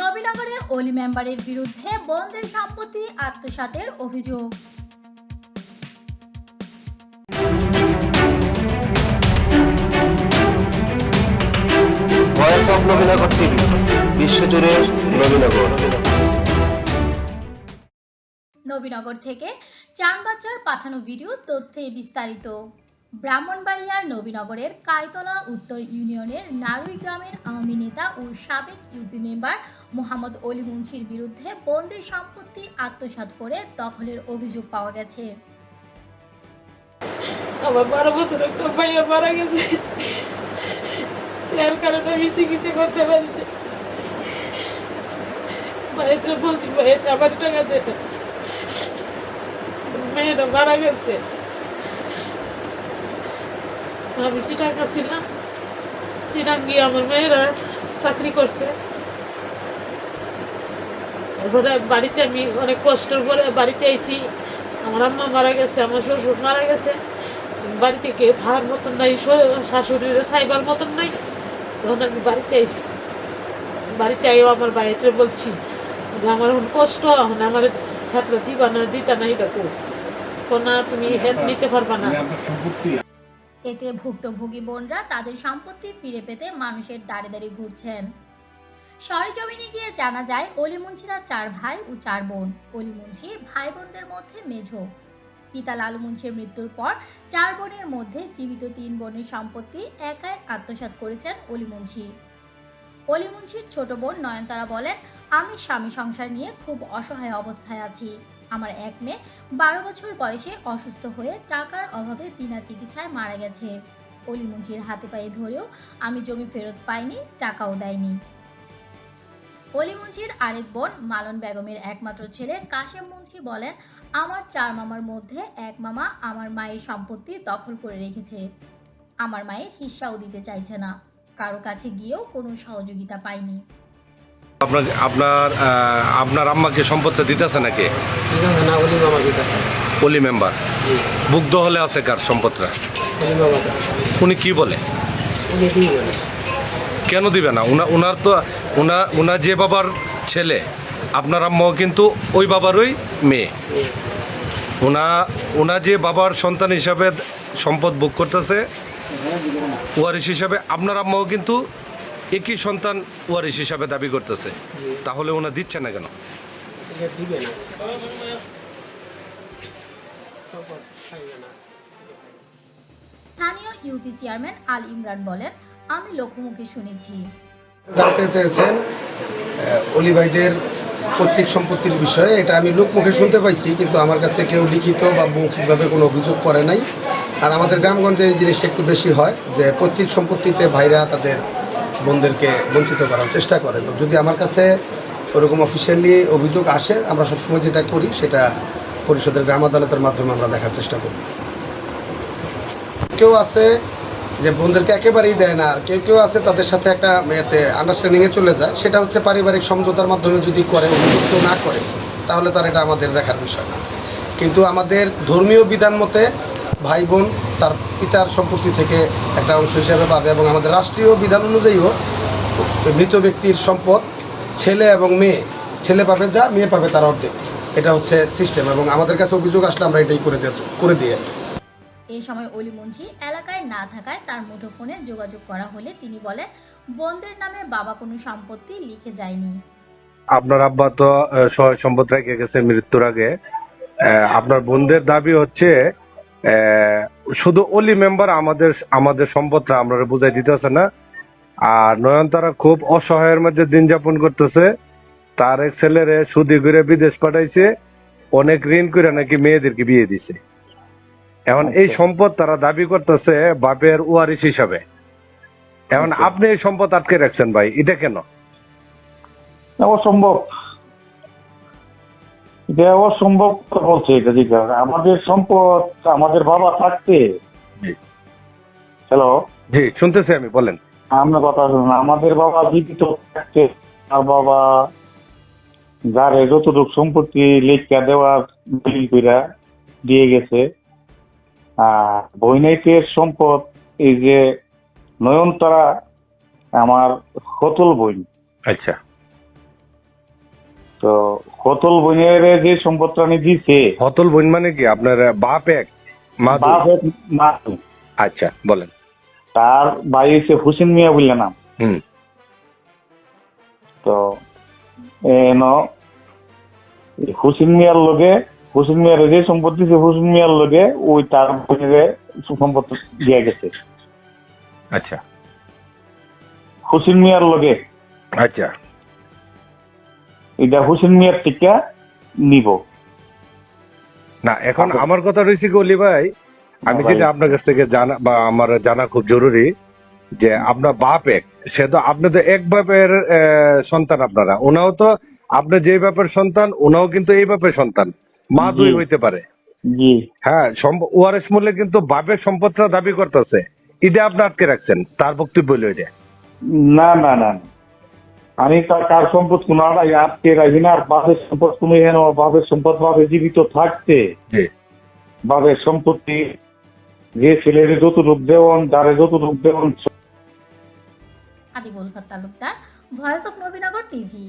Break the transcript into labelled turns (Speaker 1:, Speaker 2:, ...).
Speaker 1: নবীনগরে অলি মেম্বারের বিরুদ্ধে বন্ধের সম্পত্তি আত্মসাতের অভিযোগ।
Speaker 2: ভয়েস অফ নবীনগর টিভি বিশ্বজুড়ে নবীনগর।
Speaker 1: নবীনগর থেকে চান বাচ্চার পাঠানো ভিডিও তথ্যে বিস্তারিত। ব্রাহ্মণবাড়িয়ার নবীনগরের কায়তলা উত্তর ইউনিয়নের নারুই গ্রামের আওয়ামী নেতা ও সাবেক ইউপি মেম্বার মোহাম্মদ অলি মুন্সির বিরুদ্ধে বন্দির সম্পত্তি আত্মসাৎ করে দখলের অভিযোগ পাওয়া গেছে।
Speaker 3: আমার বারো বছর একটা ভাইয়া মারা গেছে। এর কারণে আমি চিকিৎসা করতে পারি বাড়িতে বলছি ভাইয়াটা আমার টাকা দেবে মেয়েটা মারা গেছে। আমি সিটাঙ্গা ছিলাম। সিটাং গিয়ে আমার মেয়েরা চাকরি করছে। তারপরে বাড়িতে আমি অনেক কষ্টের পরে বাড়িতে আইছি। আমার আম্মা মারা গেছে আমার শ্বশুর মারা গেছে। বাড়িতে কেউ থাকার মতন নাই শাশুড়ির সাইবার মতন নাই। তখন আমি বাড়িতে আইছি। বাড়িতে আইও আমার বাড়িতে বলছি যে আমার এখন কষ্ট এখন আমার হাতটা দিবা না দিতা না এটা না তুমি হেল্প নিতে পারবা না।
Speaker 1: এতে ভুক্তভোগী বোনরা তাদের সম্পত্তি ফিরে পেতে মানুষের দাঁড়ে দাঁড়িয়ে ঘুরছেন। সরেজমিনে গিয়ে জানা যায় অলি মুন্সিরা চার ভাই ও চার বোন। অলি মুন্সি ভাই বোনদের মধ্যে মেঝো। পিতা লালু মুন্সির মৃত্যুর পর চার বোনের মধ্যে জীবিত তিন বোনের সম্পত্তি একাই আত্মসাৎ করেছেন অলি মুন্সি অলি মুন্সির ছোট বোন নয়নতারা বলেন, আমি স্বামী সংসার নিয়ে খুব অসহায় অবস্থায় আছি। আমার এক মেয়ে বারো বছর বয়সে অসুস্থ হয়ে টাকার অভাবে বিনা চিকিৎসায় মারা গেছে। অলি মুন্সির হাতে পায়ে ধরেও আমি জমি ফেরত পাইনি, টাকাও দেয়নি। অলি মুন্সির আরেক বোন মালন বেগমের একমাত্র ছেলে কাশেম মুন্সি বলেন, আমার চার মামার মধ্যে এক মামা আমার মায়ের সম্পত্তি দখল করে রেখেছে। আমার মায়ের হিস্সাও দিতে চাইছে না। কারও কাছে গিয়েও কোনো সহযোগিতা পাইনি।
Speaker 4: আপনার আপনার আপনার আম্মাকে সম্পত্তি দিতেছে নাকি?
Speaker 5: অলি
Speaker 4: মেম্বার। বুগ্ধ হলে আছে কার সম্পদটা? উনি কি বলে? কেন দিবে না? উনার তো উনা উনার যে বাবার ছেলে আপনার আম্মাও কিন্তু ওই বাবারই মেয়ে। উনা উনা যে বাবার সন্তান হিসাবে সম্পদ ভোগ করতেছে ওয়ারিশ হিসাবে আপনার আম্মাও কিন্তু একই সন্তান ওয়ারিশ হিসাবে দাবি করতেছে। তাহলে ওনা দিচ্ছে না কেন?
Speaker 1: স্থানীয় ইউপি চেয়ারম্যান আল ইমরান বলেন আমি লোকমুখে শুনেছি।
Speaker 6: জানতে চেয়েছেন অলি ভাইদের পৈতৃক সম্পত্তির বিষয়ে। এটা আমি লোকমুখে শুনতে পাইছি কিন্তু আমার কাছে কেউ লিখিত বা মৌখিকভাবে কোনো অভিযোগ করে নাই। আর আমাদের গ্রামগঞ্জে এই জিনিসটা একটু বেশি হয় যে পৈতৃক সম্পত্তিতে ভাইরা তাদের বোনদেরকে বঞ্চিত করার চেষ্টা করে। তো যদি আমার কাছে ওরকম অফিসিয়ালি অভিযোগ আসে, আমরা সবসময় যেটা করি সেটা পরিষদের গ্রাম আদালতের মাধ্যমে আমরা দেখার চেষ্টা করি। কেউ আছে যে বোনদেরকে একেবারেই দেয় না, আর কেউ কেউ আছে তাদের সাথে একটা এতে আন্ডারস্ট্যান্ডিংয়ে চলে যায়। সেটা হচ্ছে পারিবারিক সমঝোতার মাধ্যমে যদি করে, অভিযুক্ত না করে, তাহলে তার এটা আমাদের দেখার বিষয় না। কিন্তু আমাদের ধর্মীয় বিধান মতে ভাই বোন তার পিতার সম্পত্তি থেকে একটা অংশ হিসাবে পাবে এবং আমাদের রাষ্ট্রীয় বিধান অনুযায়ীও মৃত ব্যক্তির সম্পদ ছেলে এবং মেয়ে ছেলে পাবে যা মেয়ে পাবে তার অর্ধেক। এটা হচ্ছে সিস্টেম এবং আমাদের কাছে অভিযোগ আসলে আমরা এটাই করে দিয়েছি করে দিয়ে।
Speaker 1: এই সময় অলি মুন্সি এলাকায় না থাকায় তার মুঠোফোনে যোগাযোগ করা হলে তিনি বলেন বন্ধের নামে বাবা কোনো সম্পত্তি লিখে যায়নি।
Speaker 4: আপনার আব্বা তো সহায় সম্পদ রেখে গেছে মৃত্যুর আগে। আহ, আপনার বন্ধের দাবি হচ্ছে শুধু অলি মেম্বার আমাদের আমাদের সম্পদটা আমরা বুঝাই দিতেছে না। আর নয়নতারা খুব অসহায়ের মধ্যে দিন যাপন করতেছে। তার এক ছেলেরে সুদি করে বিদেশ পাঠাইছে। অনেক ঋণ করে নাকি মেয়েদেরকে বিয়ে দিছে। এখন এই সম্পদ তারা দাবি করতেছে বাপের ওয়ারিশ হিসাবে। এখন আপনি এই সম্পদ আটকে রাখছেন ভাই এটা কেন?
Speaker 7: অসম্ভব। এটা অসম্ভব বলছে এটা দিকে। আমাদের সম্পদ আমাদের বাবা থাকতে। হ্যালো
Speaker 4: জি শুনতেছি আমি বলেন।
Speaker 7: আমরা কথা শুনুন আমাদের বাবা জীবিত থাকতে আর বাবা যার যতটুক সম্পত্তি লেখা দেওয়ার বিল কইরা দিয়ে গেছে আর বৈনাইকের সম্পদ এই যে নয়নতারা আমার হতল বই
Speaker 4: আচ্ছা।
Speaker 7: তো কতল বোনের যে সম্পদটা আমি দিছে
Speaker 4: হতল বোন মানে কি? আপনার বাপ এক মা
Speaker 7: বাপ এক, মা
Speaker 4: আচ্ছা বলেন।
Speaker 7: তার ভাই হচ্ছে হুসেন মিয়া বললে নাম।
Speaker 4: হুম।
Speaker 7: তো এন হুসেন মিয়ার লগে হুসেন মিয়ার যে সম্পত্তি সে হুসেন মিয়ার লগে ওই তার বোনের সম্পদ দিয়ে গেছে।
Speaker 4: আচ্ছা।
Speaker 7: হুসেন মিয়ার লগে।
Speaker 4: আচ্ছা।
Speaker 7: এটা হুসেন মিয়ার টিকা নিব।
Speaker 4: না এখন আমার কথা রয়েছে অলি ভাই আমি
Speaker 7: হ্যাঁ,
Speaker 4: যেটা আপনার কাছ থেকে জানা বা আমার জানা খুব জরুরি যে আপনার বাপ এক সে তো আপনি তো এক বাপের সন্তান আপনারা। ওনাও তো আপনি যে বাপের সন্তান ওনাও কিন্তু এই বাপের সন্তান। মা দুই হইতে পারে। হ্যাঁ ওআরএস মূল্যে কিন্তু বাপের সম্পদটা দাবি করতেছে। এটা আপনি আটকে রাখছেন তার বক্তব্য হইল এটা।
Speaker 7: না না না না। আমি তার কার সম্পদ কোনো আড়াই আটকে রাখি না আর বাপের সম্পদ তুমি যেন বাপের সম্পদ বাপে জীবিত থাকতে।
Speaker 4: জি।
Speaker 7: বাপের সম্পত্তি যে ছেলের দেওয়ন দেওয়ান যারে Rup Dewan
Speaker 1: Adibul Haque Talukdar voice of Nabinagar TV